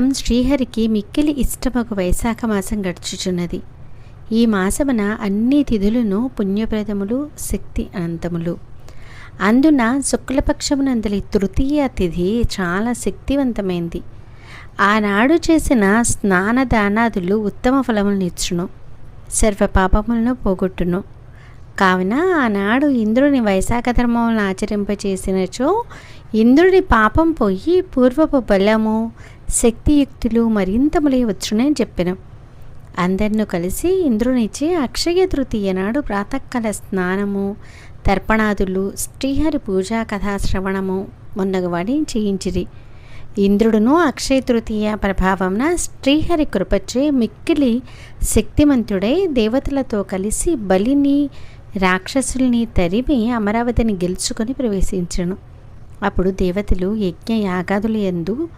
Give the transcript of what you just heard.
ప్రస్తుతం శ్రీహరికి మిక్కిలి ఇష్టమగు వైశాఖ మాసం గడుచుచున్నది. ఈ మాసమున అన్ని తిథులను పుణ్యప్రదములు శక్తి అనంతములు. అందున శుక్లపక్షమునందలి తృతీయ తిథి చాలా శక్తివంతమైంది. ఆనాడు చేసిన స్నానదానాదులు ఉత్తమ ఫలములనిచ్చును సర్వ పాపములను పోగొట్టును. కావున ఆనాడు ఇంద్రుని వైశాఖ ధర్మములను ఆచరింపచేసినచో ఇంద్రుడి పాపం పోయి పూర్వపు బలము శక్తియుక్తులు మరింతములై వచ్చునని చెప్పాను. అందరినూ కలిసి ఇంద్రునిచ్చి అక్షయ తృతీయ నాడు ప్రాతకాల స్నానము తర్పణాదులు శ్రీహరి పూజా కథాశ్రవణము మొన్నగవాడి చేయించిరి. ఇంద్రుడును అక్షయ తృతీయ ప్రభావంన శ్రీహరి కృపచే మిక్కిలి శక్తిమంతుడై దేవతలతో కలిసి బలిని రాక్షసుల్ని తరిమి అమరావతిని గెలుచుకొని ప్రవేశించను. అప్పుడు దేవతలు యజ్ఞ యాగాదులు యందు